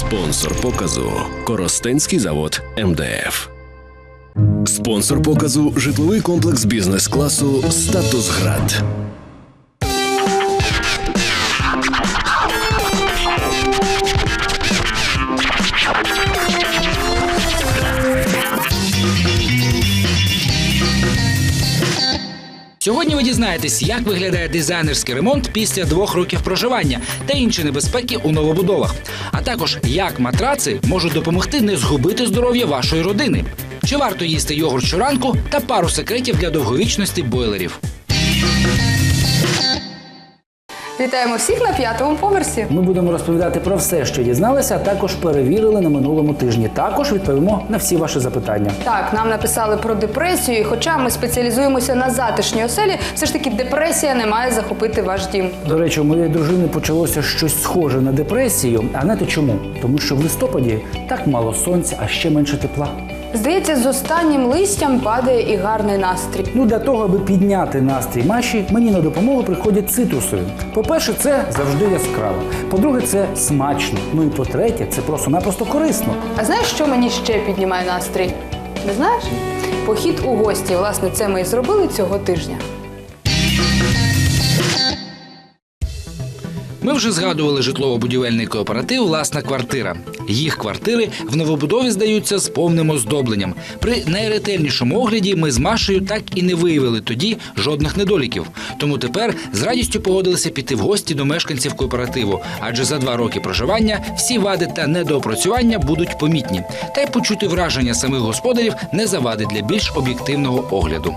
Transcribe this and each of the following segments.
Спонсор показу Коростенський завод МДФ. Спонсор показу житловий комплекс бізнес-класу Статус Град. Сьогодні ви дізнаєтесь, як виглядає дизайнерський ремонт після двох років проживання та інші небезпеки у новобудовах. А також як матраци можуть допомогти не згубити здоров'я вашої родини. Чи варто їсти йогурт щоранку та пару секретів для довговічності бойлерів. Вітаємо всіх на п'ятому поверсі. Ми будемо розповідати про все, що дізналися, а також перевірили на минулому тижні. Також відповімо на всі ваші запитання. Так, нам написали про депресію, і хоча ми спеціалізуємося на затишній оселі, все ж таки депресія не має захопити ваш дім. До речі, у моєї дружини почалося щось схоже на депресію. А знаєте чому? Тому що в листопаді так мало сонця, а ще менше тепла. Здається, з останнім листям падає і гарний настрій. Ну для того, аби підняти настрій Маші, мені на допомогу приходять цитрусові. По-перше, це завжди яскраво. По-друге, це смачно. Ну і по-третє, це просто-напросто корисно. А знаєш, що мені ще піднімає настрій? Не знаєш? Похід у гості. Власне, це ми і зробили цього тижня. Ми вже згадували житлово-будівельний кооператив Власна квартира. Їх квартири в новобудові здаються з повним оздобленням. При найретельнішому огляді ми з Машею так і не виявили тоді жодних недоліків. Тому тепер з радістю погодилися піти в гості до мешканців кооперативу, адже за два роки проживання всі вади та недоопрацювання будуть помітні. Та й почути враження самих господарів не завадить для більш об'єктивного огляду.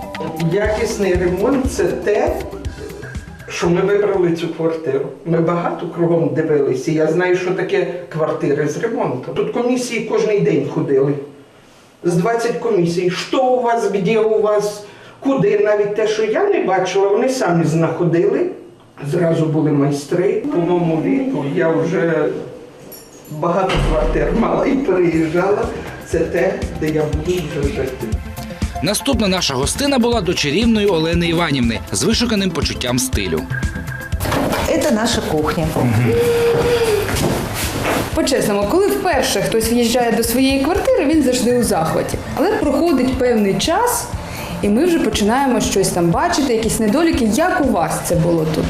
Якісний ремонт це те, що ми вибрали цю квартиру. Ми багато кругом дивилися. Я знаю, що таке квартири з ремонтом. Тут комісії кожен день ходили. З 20 комісій. Що у вас, де у вас, куди? Навіть те, що я не бачила, вони самі знаходили. Зразу були майстри. По моєму віку я вже багато квартир мала і переїжджала. Це те, де я буду вже жити. Наступна наша гостина була до чарівної Олени Іванівни з вишуканим почуттям стилю. Это наша кухня. По-чесному, коли вперше хтось в'їжджає до своєї квартири, він завжди у захваті. Але проходить певний час, і ми вже починаємо щось там бачити, якісь недоліки. Як у вас це було тут?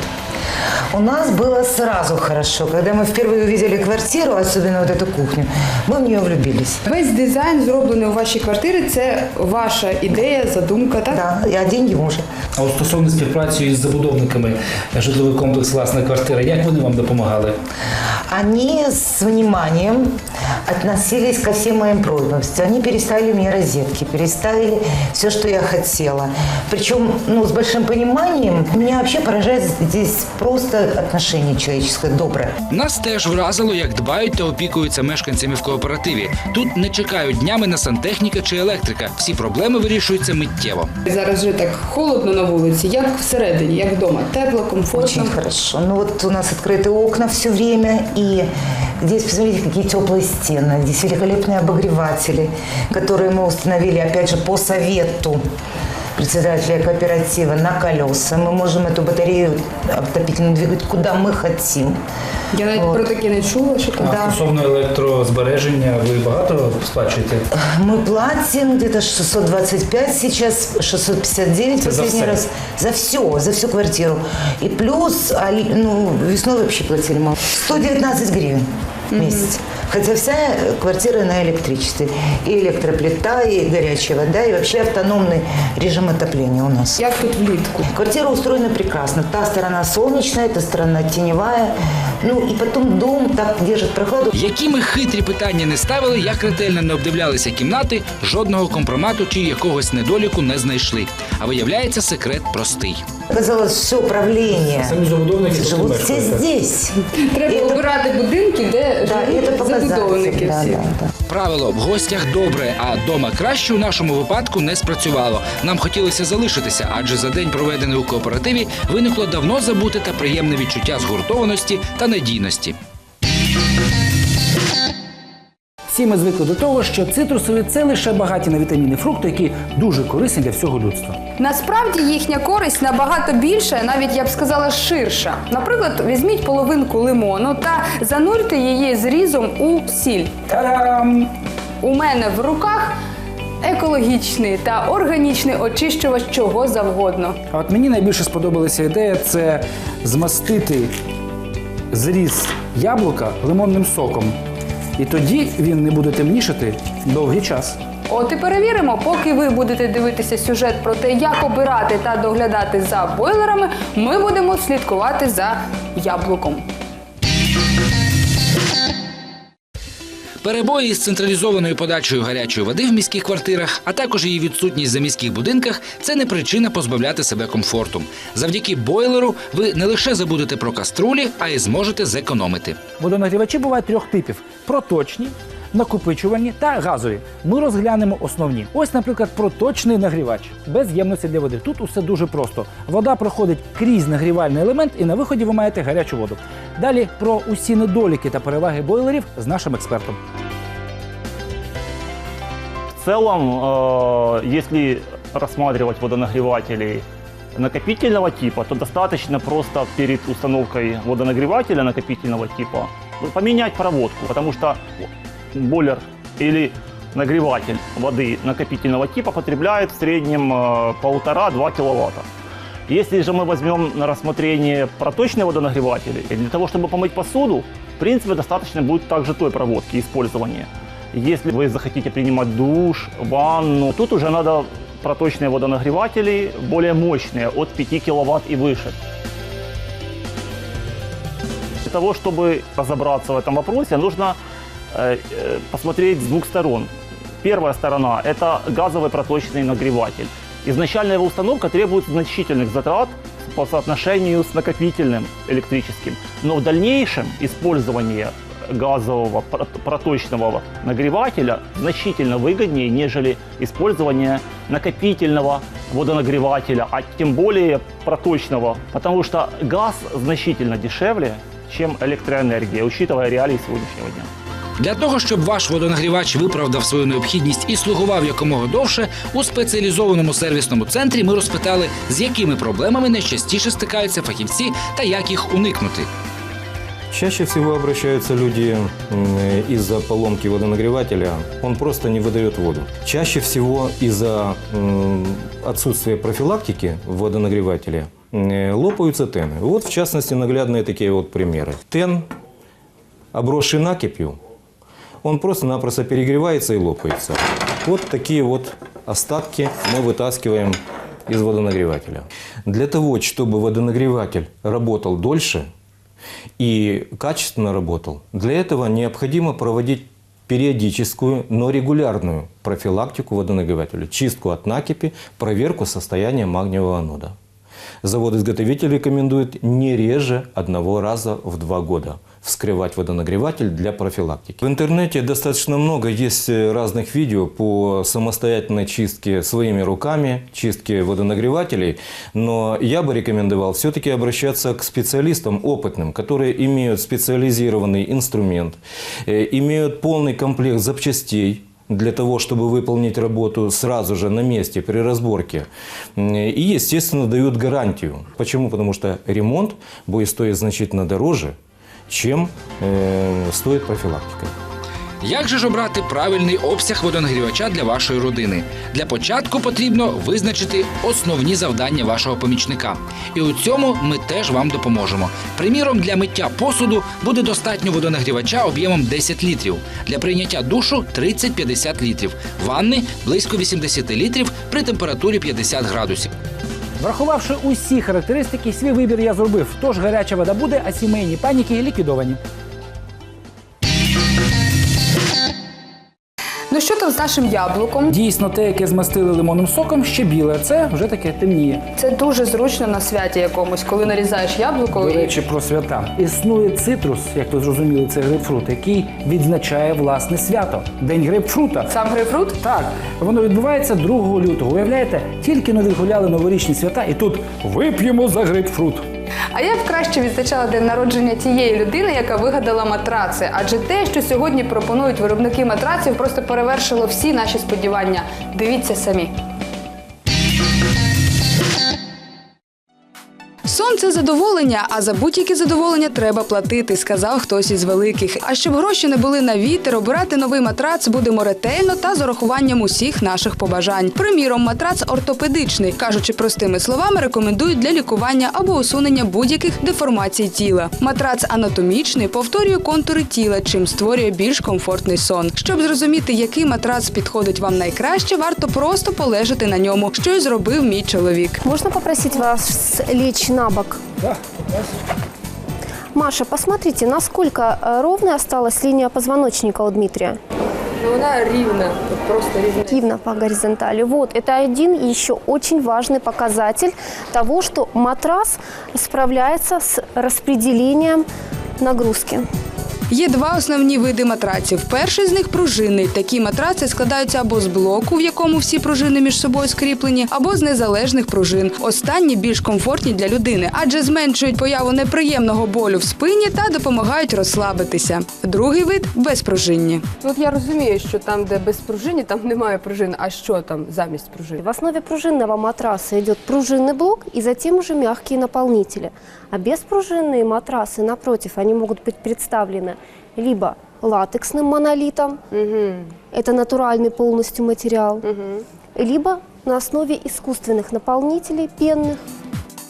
У нас было сразу хорошо. Когда мы впервые увидели квартиру, особенно вот эту кухню, мы в нее влюбились. Весь дизайн зроблений у вашій квартирі. Це ваша ідея, задумка, так? Да, и деньги мужа. А от стосовно співпраці із забудовниками житловий комплекс власна квартира, як вони вам допомагали? Они с вниманием относились ко всем моим просьбам. Они переставили мне розетки, переставили все, что я хотела. Причем, ну, с большим пониманием. Меня вообще поражает здесь просто отношение человеческое, доброе. Нас теж вразило, як дбають та опікуються мешканцями в кооперативі. Тут не чекають днями на сантехніка чи електрика. Всі проблеми вирішуються миттєво. Зараз вже так холодно на вулиці, як всередині, як вдома. Тепло, комфортно. Очень хорошо. Ну вот у нас открыты окна все время, и здесь, посмотрите, какие теплые стены. Здесь великолепные обогреватели, которые мы установили, опять же, по совету председателя кооператива на колеса. Мы можем эту батарею отопительную двигать куда мы хотим. Я навіть От. про таке не чула, що там. Да. Стосовно електрозбереження, ви багато сплачуєте? Мы платим где-то 625 сейчас, 659 Это за последний все? раз. За все, за всю квартиру. И плюс, а, ну, весной вообще платили мало. 119 гривен в месяц. Хотя вся квартира на электричестве. И электроплита, и горячая вода, и вообще автономный режим отопления у нас. Як тут влітку? Квартира устроена прекрасно. Та сторона солнечная, эта сторона теневая. Ну и потом дом так держит прохладу. Які ми хитрі питання не ставили, як ретельно не обдивлялися кімнати, жодного компромату чи якогось недоліку не знайшли. А виявляється, секрет простий. Оказалось, все управление. Самі забудовники живуть Живут все здесь. Треба І це- обирати будинки, де Да, живуть забудовники Да, всі. да, да. Правило в гостях добре, а дома краще у нашому випадку не спрацювало. Нам хотілося залишитися, адже за день, проведений у кооперативі, виникло давно забуте та приємне відчуття згуртованості та надійності. Всі ми звикли до того, що цитрусові це лише багаті на вітаміни фрукти, які дуже корисні для всього людства. Насправді їхня користь набагато більша, навіть я б сказала ширша. Наприклад, візьміть половинку лимону та занурте її зрізом у сіль. Та-дам! У мене в руках екологічний та органічний очищувач чого завгодно. А от мені найбільше сподобалася ідея це змастити зріз яблука лимонним соком. І тоді він не буде темнішати довгий час. От і перевіримо, поки ви будете дивитися сюжет про те, як обирати та доглядати за бойлерами, ми будемо слідкувати за яблуком. Перебої із централізованою подачею гарячої води в міських квартирах, а також її відсутність за міських будинках це не причина позбавляти себе комфорту. Завдяки бойлеру ви не лише забудете про каструлі, а й зможете зекономити. Водонагрівачі бувають трьох типів: проточні, накопичувальні та газові. Ми розглянемо основні. Ось, наприклад, проточний нагрівач без ємності для води. Тут усе дуже просто. Вода проходить крізь нагрівальний елемент, і на виході ви маєте гарячу воду. Далі про усі недоліки та переваги бойлерів з нашим експертом. В целом, э, если рассматривать водонагреватели накопительного типа, то достаточно просто перед установкой водонагревателя накопительного типа поменять проводку, потому что бойлер или нагреватель воды накопительного типа потребляет в среднем э, 1,5-2 киловатта. Если же мы возьмем на рассмотрение проточные водонагреватели, для того, чтобы помыть посуду, в принципе, достаточно будет также той проводки использования. Если вы захотите принимать душ, ванну, тут уже надо проточные водонагреватели, более мощные, от 5 киловатт и выше. Для того, чтобы разобраться в этом вопросе, нужно э, э, посмотреть с двух сторон. Первая сторона – это газовый проточный нагреватель. Изначально его установка требует значительных затрат по соотношению с накопительным электрическим. Но в дальнейшем использование газового про- проточного нагревателя значительно выгоднее, нежели использование накопительного водонагревателя, а тем более проточного, потому что газ значительно дешевле, чем электроэнергия, учитывая реалии сегодняшнего дня. Для того, щоб ваш водонагрівач виправдав свою необхідність і слугував якомога довше, у спеціалізованому сервісному центрі ми розпитали, з якими проблемами найчастіше стикаються фахівці та як їх уникнути. Чаще всего обращаются люди м, из-за поломки водонагревателя. Он просто не выдает воду. Чаще всего из-за м, отсутствия профилактики в водонагревателе м, лопаются тены. Вот, в частности, наглядные такие вот примеры. Тен, обросший накипью, он просто-напросто перегревается и лопается. Вот такие вот остатки мы вытаскиваем из водонагревателя. Для того, чтобы водонагреватель работал дольше и качественно работал, для этого необходимо проводить периодическую, но регулярную профилактику водонагревателя, чистку от накипи, проверку состояния магниевого анода. Завод-изготовитель рекомендует не реже одного раза в два года вскрывать водонагреватель для профилактики. В интернете достаточно много есть э, разных видео по самостоятельной чистке своими руками, чистке водонагревателей, но я бы рекомендовал все-таки обращаться к специалистам опытным, которые имеют специализированный инструмент, э, имеют полный комплект запчастей, для того, чтобы выполнить работу сразу же на месте при разборке. И, естественно, дают гарантию. Почему? Потому что ремонт будет стоить значительно дороже, чем э, стоит профилактика. Як же ж обрати правильний обсяг водонагрівача для вашої родини? Для початку потрібно визначити основні завдання вашого помічника. І у цьому ми теж вам допоможемо. Приміром, для миття посуду буде достатньо водонагрівача об'ємом 10 літрів, для прийняття душу 30-50 літрів, ванни близько 80 літрів при температурі 50 градусів. Врахувавши усі характеристики, свій вибір я зробив. Тож гаряча вода буде, а сімейні паніки ліквідовані. Ну що там з нашим яблуком? Дійсно, те, яке змастили лимонним соком, ще біле, це вже таке темніє. Це дуже зручно на святі якомусь, коли нарізаєш яблуко. До речі, про свята. Існує цитрус, як ви зрозуміли, це грейпфрут, який відзначає власне свято День грейпфрута. Сам грейпфрут? Так, воно відбувається 2 лютого. Уявляєте, тільки но відгуляли новорічні свята, і тут вип'ємо за грейпфрут. А я б краще відзначала день народження тієї людини, яка вигадала матраци. Адже те, що сьогодні пропонують виробники матраців, просто перевершило всі наші сподівання. Дивіться самі. Сон це задоволення, а за будь-яке задоволення треба платити, сказав хтось із великих. А щоб гроші не були на вітер, обирати новий матрац будемо ретельно та з урахуванням усіх наших побажань. Приміром, матрац ортопедичний, кажучи простими словами, рекомендують для лікування або усунення будь-яких деформацій тіла. Матрац анатомічний повторює контури тіла, чим створює більш комфортний сон. Щоб зрозуміти, який матрац підходить вам найкраще, варто просто полежати на ньому, що й зробив мій чоловік. Можно попросить вас лечь на бок? Так, Маша, посмотрите, насколько э, ровной осталась линия позвоночника у Дмитрия. Ну, вона рівна, просто рівна. Ровно по горизонтали. Вот, это один еще очень важный показатель того, что матрас справляется с распределением нагрузки. Є два основні види матраців. Перший з них пружинний. Такі матраци складаються або з блоку, в якому всі пружини між собою скріплені, або з незалежних пружин. Останні більш комфортні для людини, адже зменшують появу неприємного болю в спині та допомагають розслабитися. Другий вид безпружинні. От я розумію, що там, де без пружини, там немає пружин. А що там замість пружин? В основе пружинного матраса идет пружинный блок и затем уже мягкие наполнители. А беспружинные матрасы, напротив, они могут быть представлены либо латексным монолитом, это натуральный полностью материал, либо на основе искусственных наполнителей пенных.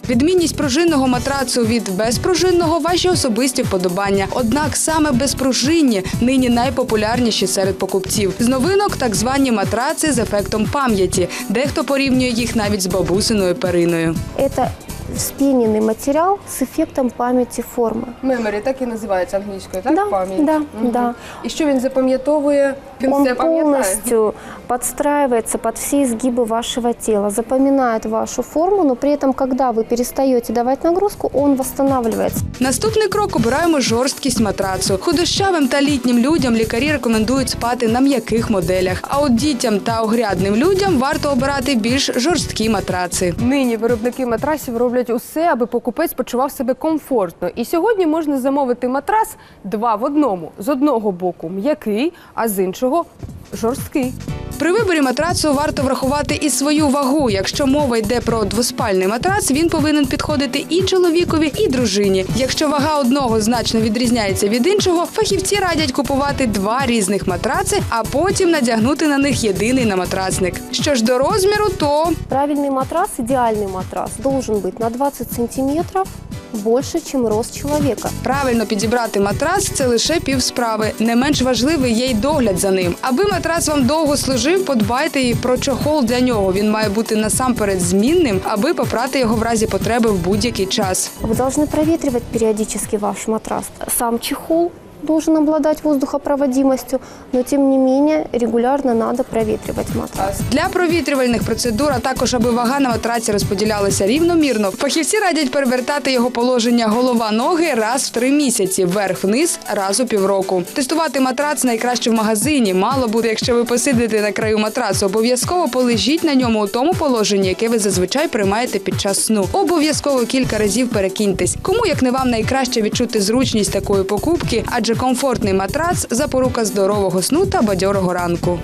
Відмінність пружинного матрацу від безпружинного ваші особисті вподобання. Однак саме безпружинні нині найпопулярніші серед покупців. З новинок так звані матраци з ефектом пам'яті. Дехто порівнює їх навіть з бабусиною периною. Это вспененный материал с эффектом памяти формы. Меморі так і називається англійською, так? Да, Пам'ять. да, Мгм. да. І що він запам'ятовує? Він Он все пам'ятає. полностью подстраивается под все изгибы вашего тела, запоминает вашу форму, но при этом, когда вы перестаете давать нагрузку, он восстанавливается. Наступний крок обираємо жорсткість матрацу. Худощавим та літнім людям лікарі рекомендують спати на м'яких моделях. А от дітям та огрядним людям варто обирати більш жорсткі матраци. Нині виробники матрасів роблять усе, аби покупець почував себе комфортно. І сьогодні можна замовити матрас два в одному. З одного боку м'який, а з іншого жорсткий. При виборі матрацу варто врахувати і свою вагу. Якщо мова йде про двоспальний матрац, він повинен підходити і чоловікові, і дружині. Якщо вага одного значно відрізняється від іншого, фахівці радять купувати два різних матраци, а потім надягнути на них єдиний наматрацник. Що ж до розміру, то Правильный матрас, идеальный матрас, должен быть на 20 сантиметров больше, чем рост человека. правильно підібрати матрас це лише півсправи. Не менш важливий є й догляд за ним. Аби матрас вам довго служив, подбайте і про чохол для нього. Він має бути насамперед змінним, аби попрати його в разі потреби в будь-який час. Ви повинні проветривать періодично ваш матрас. Сам чехол должен обладать воздухопроводимостью, но тем не менее регулярно надо проветривать матрас. Для провітрювальних процедур, а також аби вага на матраці розподілялася рівномірно, фахівці радять перевертати його положення голова-ноги раз в три місяці, вверх-вниз раз у півроку. Тестувати матрац найкраще в магазині. Мало буде, якщо ви посидите на краю матрацу. Обов'язково полежіть на ньому у тому положенні, яке ви зазвичай приймаєте під час сну. Обов'язково кілька разів перекиньтесь. Кому як не вам найкраще відчути зручність такої покупки, адже комфортний матрац запорука здорового сну та бадьорого ранку.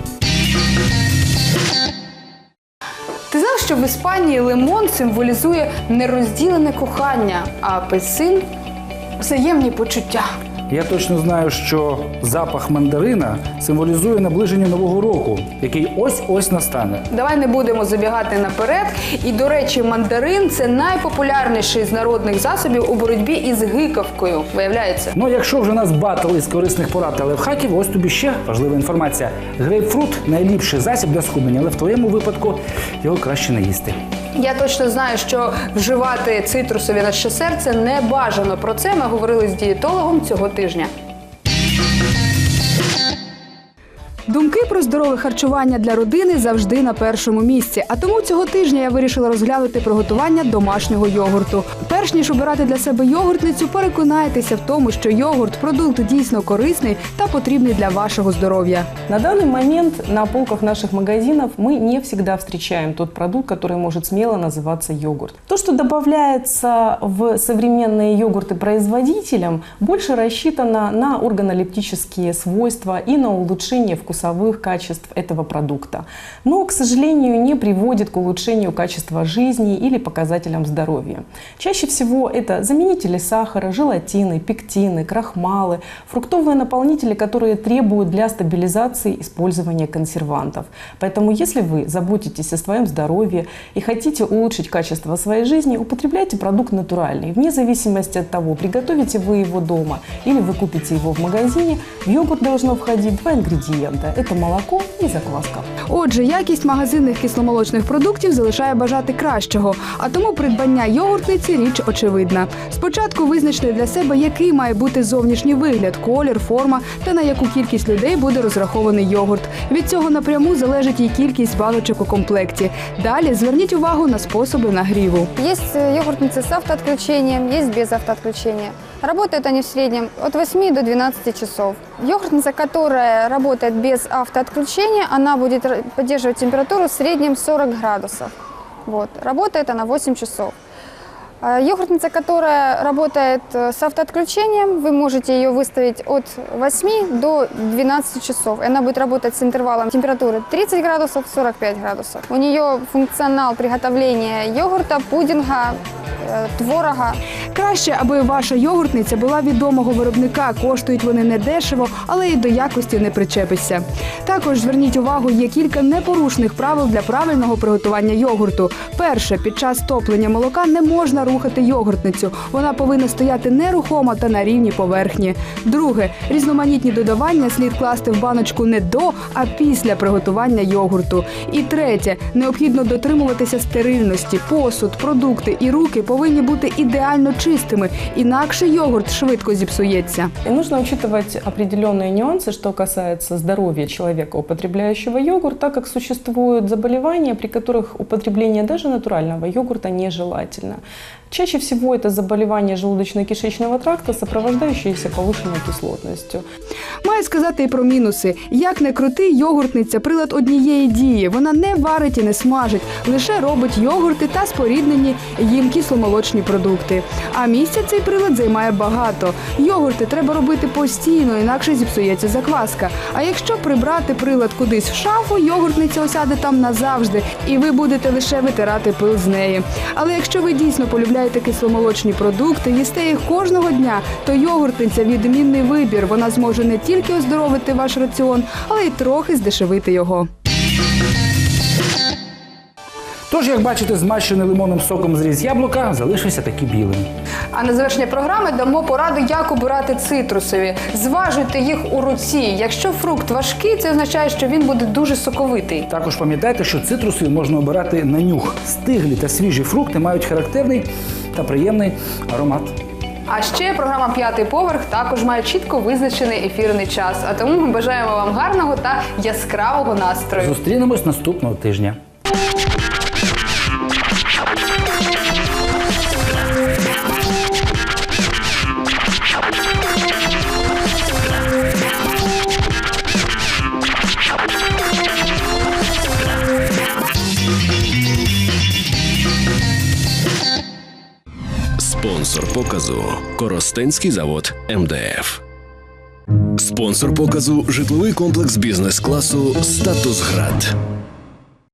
Ти знав, що в Іспанії лимон символізує нерозділене кохання, а апельсин взаємні почуття. Я точно знаю, що запах мандарина символізує наближення нового року, який ось-ось настане. Давай не будемо забігати наперед. І до речі, мандарин це найпопулярніший з народних засобів у боротьбі із гикавкою. Виявляється. Ну, якщо вже нас батл із корисних порад та лайфхаків, ось тобі ще важлива інформація. Грейпфрут найліпший засіб для схуднення, але в твоєму випадку його краще не їсти. Я точно знаю, що вживати цитрусові на ще серце не бажано. Про це ми говорили з дієтологом цього тижня. Думки про здорове харчування для родини завжди на першому місці. А тому цього тижня я вирішила розглянути приготування домашнього йогурту. Перш ніж обирати для себе йогуртницю, переконайтеся в тому, що йогурт продукт дійсно корисний та потрібний для вашого здоров'я. На данный момент на полках наших магазинов мы не всегда встречаем тот продукт, который может смело называться йогурт. То, что добавляется в современные йогурты производителям, больше рассчитано на органолептические свойства и на улучшение вкусовых качеств этого продукта. Но, к сожалению, не приводит к улучшению качества жизни или показателям здоровья. Чаще всего это заменители сахара, желатины, пектины, крахмалы, фруктовые наполнители, которые требуют для стабилизации использования консервантов. Поэтому, если вы заботитесь о своем здоровье и хотите улучшить качество своей жизни, употребляйте продукт натуральный. Вне зависимости от того, приготовите вы его дома или вы купите его в магазине, в йогурт должно входить два ингредиента. Это молоко и закваска. Отже, якість магазинних кисломолочних продуктів залишає бажати кращого, а тому придбання йогуртниці річ очевидна. Спочатку визначте для себе, який має бути зовнішній вигляд, колір, форма та на яку кількість людей буде розрахований йогурт. Від цього напряму залежить і кількість баночок у комплекті. Далі зверніть увагу на способи нагріву. Есть э, йогуртницы с автоотключением, есть без автоотключения. Работают они в среднем от 8 до 12 часов. Йогуртница, которая работает без автоотключения, она будет поддерживать температуру в среднем 40 градусов. Вот. Работает она 8 часов. А Йогуртница, которая работает э, с автоотключением, вы можете ее выставить от 8 до 12 часов. И она будет работать с интервалом температуры 30 градусов, 45 градусов. У нее функционал приготовления йогурта, пудинга, э, творога. Краще, аби ваша йогуртниця була відомого виробника. Коштують вони не дешево, але й до якості не причепишся. Також зверніть увагу, є кілька непорушних правил для правильного приготування йогурту. Перше, під час топлення молока не можна рухати йогуртницю. Вона повинна стояти нерухомо та на рівній поверхні. Друге, різноманітні додавання слід класти в баночку не до, а після приготування йогурту. І третє, необхідно дотримуватися стерильності. Посуд, продукти і руки повинні бути ідеально чистими, інакше йогурт швидко зіпсується. И нужно учитывать определенные нюансы, что касается здоровья человека, употребляющего йогурт, так как существуют заболевания, при которых употребление даже натурального йогурта нежелательно. Чаще всего это заболевание желудочно-кишечного тракта, сопровождающееся повышенной кислотностью. Маю сказати і про мінуси. Як не крути, йогуртниця прилад однієї дії. Вона не варить і не смажить, лише робить йогурти та споріднені їм кисломолочні продукти. А місця цей прилад займає багато. Йогурти треба робити постійно, інакше зіпсується закваска. А якщо прибрати прилад кудись в шафу, йогуртниця осяде там назавжди, і ви будете лише витирати пил з неї. Але якщо ви дійсно полюбляєте кисломолочні продукти, їсте їх кожного дня, то йогуртниця відмінний вибір. Вона зможе не тільки оздоровити ваш раціон, але й трохи здешевити його. Тож, як бачите, змащений лимонним соком зріз яблука залишився таки білим. А на завершення програми дамо пораду, як обирати цитрусові. Зважуйте їх у руці. Якщо фрукт важкий, це означає, що він буде дуже соковитий. Також пам'ятайте, що цитрусові можна обирати на нюх. Стиглі та свіжі фрукти мають характерний та приємний аромат. А ще програма П'ятий поверх також має чітко визначений ефірний час. А тому ми бажаємо вам гарного та яскравого настрою. Зустрінемось наступного тижня. Показу Коростенський завод МДФ. Спонсор показу житловий комплекс бізнес-класу Статус Град.